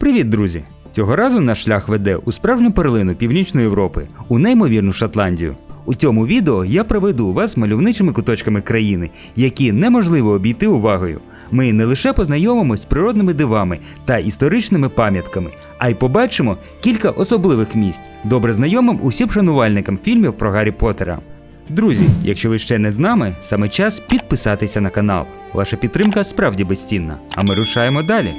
Привіт, друзі! Цього разу наш шлях веде у справжню перлину Північної Європи, у неймовірну Шотландію. У цьому відео я проведу вас мальовничими куточками країни, які неможливо обійти увагою. Ми не лише познайомимось з природними дивами та історичними пам'ятками, а й побачимо кілька особливих місць, добре знайомим усім шанувальникам фільмів про Гаррі Поттера. Друзі, якщо ви ще не з нами, саме час підписатися на канал. Ваша підтримка справді безцінна. А ми рушаємо далі.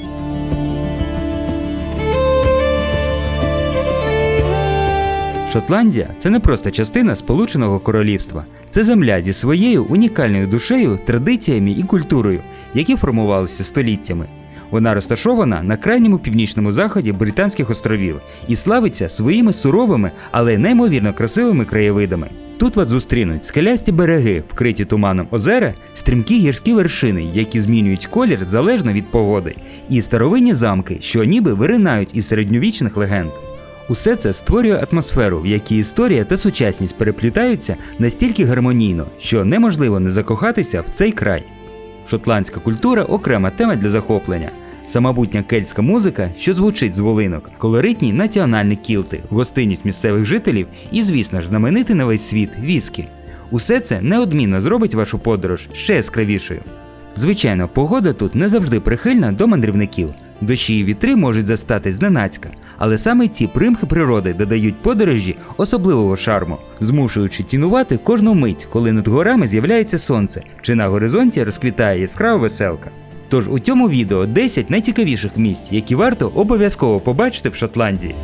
Шотландія це не просто частина Сполученого Королівства, це земля зі своєю унікальною душею, традиціями і культурою, які формувалися століттями. Вона розташована на крайньому північному заході Британських островів і славиться своїми суровими, але неймовірно красивими краєвидами. Тут вас зустрінуть скелясті береги, вкриті туманом озера, стрімкі гірські вершини, які змінюють колір залежно від погоди, і старовинні замки, що ніби виринають із середньовічних легенд. Усе це створює атмосферу, в якій історія та сучасність переплітаються настільки гармонійно, що неможливо не закохатися в цей край. Шотландська культура окрема тема для захоплення. Самобутня кельтська музика, що звучить з волинок, колоритні національні кілти, гостинність місцевих жителів і, звісно ж, знаменитий на весь світ віскі. Усе це неодмінно зробить вашу подорож ще яскравішою. Звичайно, погода тут не завжди прихильна до мандрівників. Дощі і вітри можуть застати зненацька, але саме ці примхи природи додають подорожі особливого шарму, змушуючи цінувати кожну мить, коли над горами з'являється сонце, чи на горизонті розквітає яскрава веселка. Тож у цьому відео 10 найцікавіших місць, які варто обов'язково побачити в Шотландії.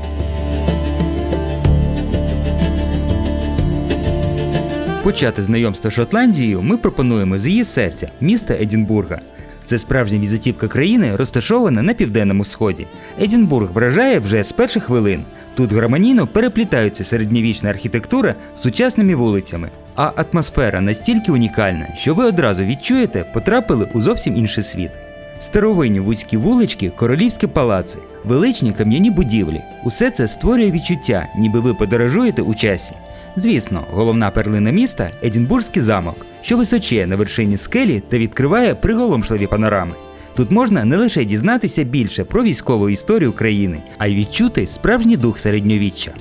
Почати знайомство з Шотландією ми пропонуємо з її серця, міста Едінбурга. Це справжня візитівка країни, розташована на південному сході. Едінбург вражає вже з перших хвилин. Тут гармонійно переплітаються середньовічна архітектура з сучасними вулицями, а атмосфера настільки унікальна, що ви одразу відчуєте, потрапили у зовсім інший світ. Старовинні вузькі вулички, королівські палаци, величні кам'яні будівлі усе це створює відчуття, ніби ви подорожуєте у часі. Звісно, головна перлина міста Едінбурзький замок, що височіє на вершині скелі та відкриває приголомшливі панорами. Тут можна не лише дізнатися більше про військову історію країни, а й відчути справжній дух середньовіччя.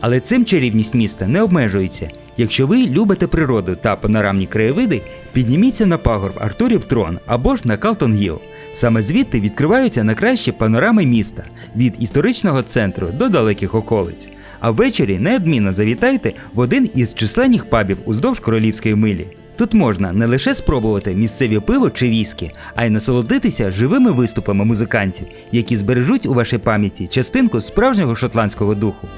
Але цим чарівність міста не обмежується. Якщо ви любите природу та панорамні краєвиди, підніміться на пагорб Артурів Трон або ж на Калтон Гіл. Саме звідти відкриваються найкращі панорами міста від історичного центру до далеких околиць. А ввечері неодмінно завітайте в один із численних пабів уздовж королівської милі. Тут можна не лише спробувати місцеві пиво чи віскі, а й насолодитися живими виступами музикантів, які збережуть у вашій пам'яті частинку справжнього шотландського духу.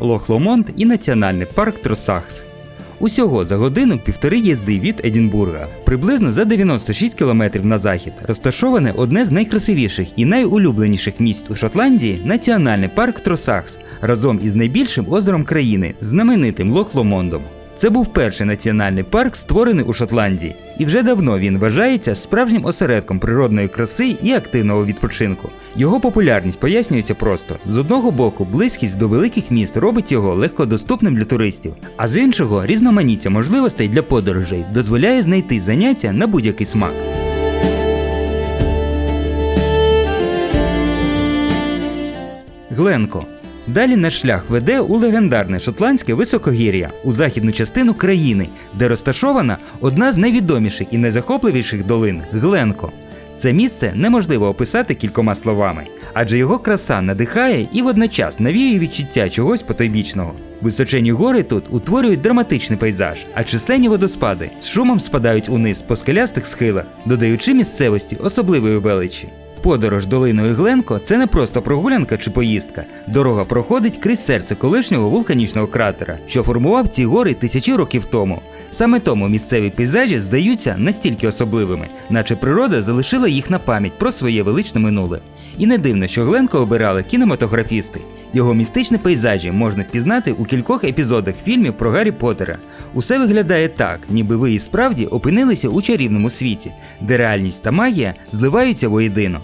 Лох Ломонд і національний парк Тросахс. Усього за годину півтори їзди від Едінбурга, приблизно за 96 кілометрів на захід, розташоване одне з найкрасивіших і найулюбленіших місць у Шотландії національний парк Тросахс разом із найбільшим озером країни, знаменитим Лох Ломондом. Це був перший національний парк, створений у Шотландії, і вже давно він вважається справжнім осередком природної краси і активного відпочинку. Його популярність пояснюється просто: з одного боку, близькість до великих міст робить його легкодоступним для туристів, а з іншого різноманіття можливостей для подорожей дозволяє знайти заняття на будь-який смак. Гленко. Далі наш шлях веде у легендарне шотландське високогір'я у західну частину країни, де розташована одна з найвідоміших і найзахопливіших долин Гленко. Це місце неможливо описати кількома словами, адже його краса надихає і водночас навіює відчуття чогось потойбічного. Височені гори тут утворюють драматичний пейзаж, а численні водоспади з шумом спадають униз по скелястих схилах, додаючи місцевості особливої величі. Подорож долиною Гленко це не просто прогулянка чи поїздка. Дорога проходить крізь серце колишнього вулканічного кратера, що формував ці гори тисячі років тому. Саме тому місцеві пейзажі здаються настільки особливими, наче природа залишила їх на пам'ять про своє величне минуле. І не дивно, що Гленко обирали кінематографісти. Його містичні пейзажі можна впізнати у кількох епізодах фільмів про Гаррі Поттера. Усе виглядає так, ніби ви і справді опинилися у чарівному світі, де реальність та магія зливаються воєдино.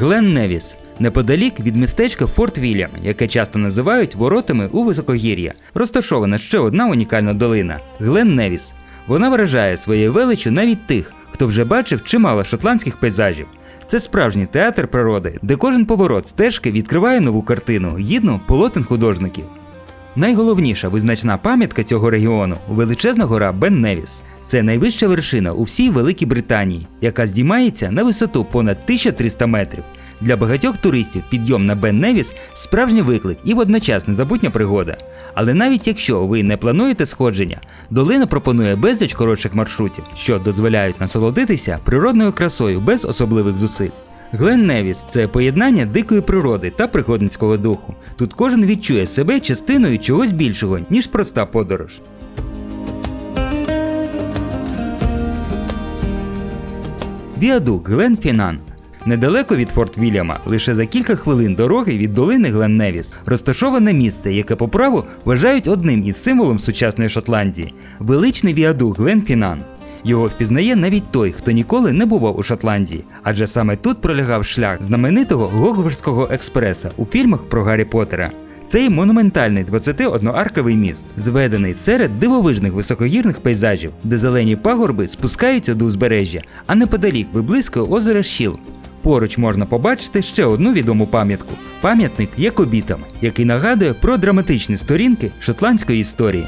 Глен Невіс Неподалік від містечка Форт Вільям, яке часто називають воротами у високогір'я, розташована ще одна унікальна долина Глен Невіс. Вона вражає своєю величчю навіть тих, хто вже бачив чимало шотландських пейзажів. Це справжній театр природи, де кожен поворот стежки відкриває нову картину, гідну полотен художників. Найголовніша визначна пам'ятка цього регіону величезна гора Бен Невіс. Це найвища вершина у всій Великій Британії, яка здіймається на висоту понад 1300 метрів. Для багатьох туристів підйом на Бен Невіс справжній виклик і водночас незабутня пригода. Але навіть якщо ви не плануєте сходження, долина пропонує безліч коротших маршрутів, що дозволяють насолодитися природною красою без особливих зусиль. Глен Невіс це поєднання дикої природи та пригодницького духу. Тут кожен відчує себе частиною чогось більшого, ніж проста подорож. Віадук Глен Фінан. Недалеко від Форт Вільяма, лише за кілька хвилин дороги від долини Глен Невіс, розташоване місце, яке по праву вважають одним із символом сучасної Шотландії величний віадук Глен Фінан. Його впізнає навіть той, хто ніколи не бував у Шотландії, адже саме тут пролягав шлях знаменитого Гогвардського експреса у фільмах про Гаррі Поттера. Цей монументальний 21-арковий міст, зведений серед дивовижних високогірних пейзажів, де зелені пагорби спускаються до узбережжя, а неподалік виблискує озеро Щіл. Поруч можна побачити ще одну відому пам'ятку пам'ятник Якобітам, який нагадує про драматичні сторінки шотландської історії.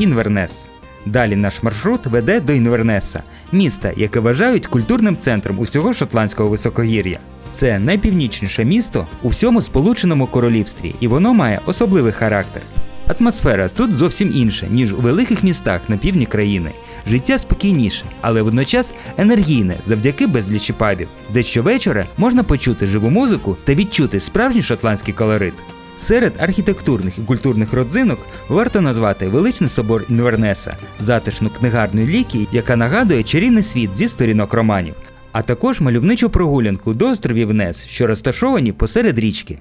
Інвернес. Далі наш маршрут веде до Інвернеса, міста, яке вважають культурним центром усього шотландського високогір'я. Це найпівнічніше місто у всьому Сполученому Королівстві, і воно має особливий характер. Атмосфера тут зовсім інша, ніж у великих містах на півдні країни. Життя спокійніше, але водночас енергійне завдяки безлічі пабів, де щовечора можна почути живу музику та відчути справжній шотландський колорит. Серед архітектурних і культурних родзинок варто назвати величний собор Інвернеса, затишну книгарню ліки, яка нагадує чарівний світ зі сторінок романів, а також мальовничу прогулянку до островів Нес, що розташовані посеред річки.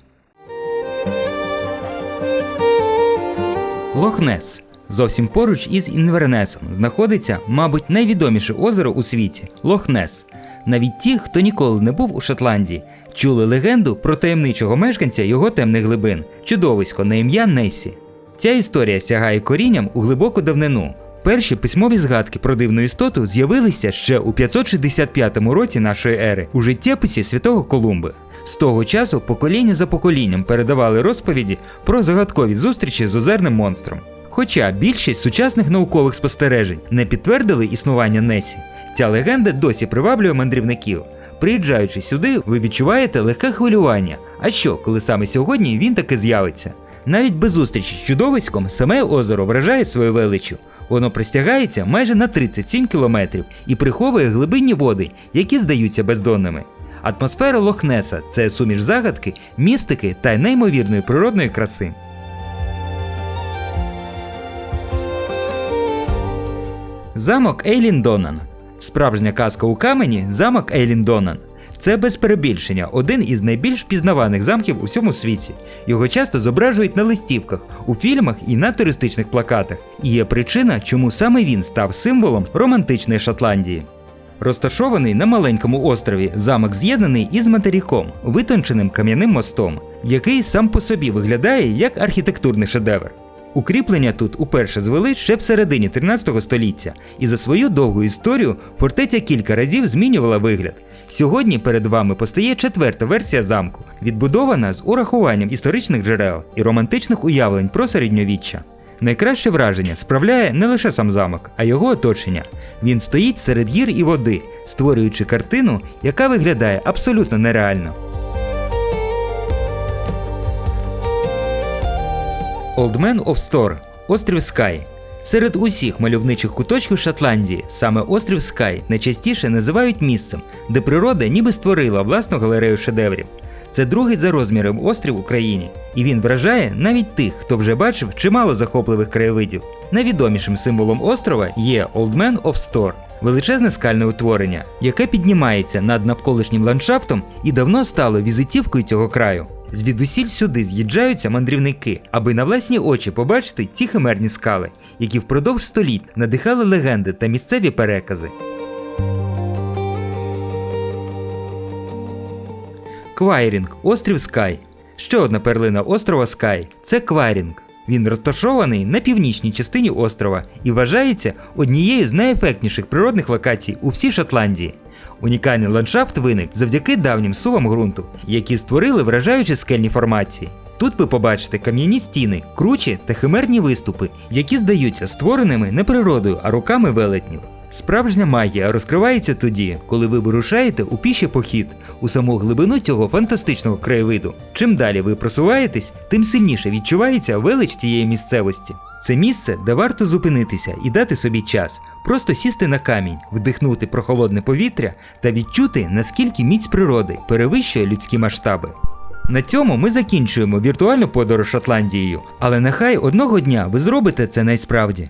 Лохнес. Зовсім поруч із Інвернесом знаходиться, мабуть, найвідоміше озеро у світі Лохнес. Навіть ті, хто ніколи не був у Шотландії, чули легенду про таємничого мешканця його темних глибин, чудовисько на ім'я Несі. Ця історія сягає корінням у глибоку давнину. Перші письмові згадки про дивну істоту з'явилися ще у 565 році нашої ери у життєписі святого Колумби. З того часу покоління за поколінням передавали розповіді про загадкові зустрічі з озерним монстром. Хоча більшість сучасних наукових спостережень не підтвердили існування Несі, ця легенда досі приваблює мандрівників. Приїжджаючи сюди, ви відчуваєте легке хвилювання. А що, коли саме сьогодні він таки з'явиться? Навіть без зустрічі з чудовиськом саме озеро вражає свою величчю. Воно пристягається майже на 37 кілометрів і приховує глибинні води, які здаються бездонними. Атмосфера Лохнеса це суміш загадки, містики та неймовірної природної краси. Замок Ейлін Донан. Справжня казка у камені замок Ейлін Донан. Це без перебільшення один із найбільш пізнаваних замків у всьому світі. Його часто зображують на листівках, у фільмах і на туристичних плакатах. І є причина, чому саме він став символом романтичної Шотландії. Розташований на маленькому острові, замок з'єднаний із материком, витонченим кам'яним мостом, який сам по собі виглядає як архітектурний шедевр. Укріплення тут уперше звели ще в середині 13 століття, і за свою довгу історію фортеця кілька разів змінювала вигляд. Сьогодні перед вами постає четверта версія замку, відбудована з урахуванням історичних джерел і романтичних уявлень про середньовіччя. Найкраще враження справляє не лише сам замок, а його оточення. Він стоїть серед гір і води, створюючи картину, яка виглядає абсолютно нереально. Old Man of Store – острів Скай. Серед усіх мальовничих куточків Шотландії саме острів Скай найчастіше називають місцем, де природа ніби створила власну галерею шедеврів. Це другий за розміром острів в Україні, і він вражає навіть тих, хто вже бачив чимало захопливих краєвидів. Найвідомішим символом острова є Old Man of Store – величезне скальне утворення, яке піднімається над навколишнім ландшафтом і давно стало візитівкою цього краю. Звідусіль сюди з'їжджаються мандрівники, аби на власні очі побачити ці химерні скали, які впродовж століть надихали легенди та місцеві перекази. Квайрінг острів Скай. Ще одна перлина острова Скай це Квайрінг. Він розташований на північній частині острова і вважається однією з найефектніших природних локацій у всій Шотландії. Унікальний ландшафт виник завдяки давнім сувам ґрунту, які створили вражаючі скельні формації. Тут ви побачите кам'яні стіни, кручі та химерні виступи, які здаються створеними не природою, а руками велетнів. Справжня магія розкривається тоді, коли ви вирушаєте у піший похід у саму глибину цього фантастичного краєвиду. Чим далі ви просуваєтесь, тим сильніше відчувається велич тієї місцевості. Це місце, де варто зупинитися і дати собі час, просто сісти на камінь, вдихнути прохолодне повітря та відчути, наскільки міць природи перевищує людські масштаби. На цьому ми закінчуємо віртуальну подорож Шотландією, але нехай одного дня ви зробите це найсправді.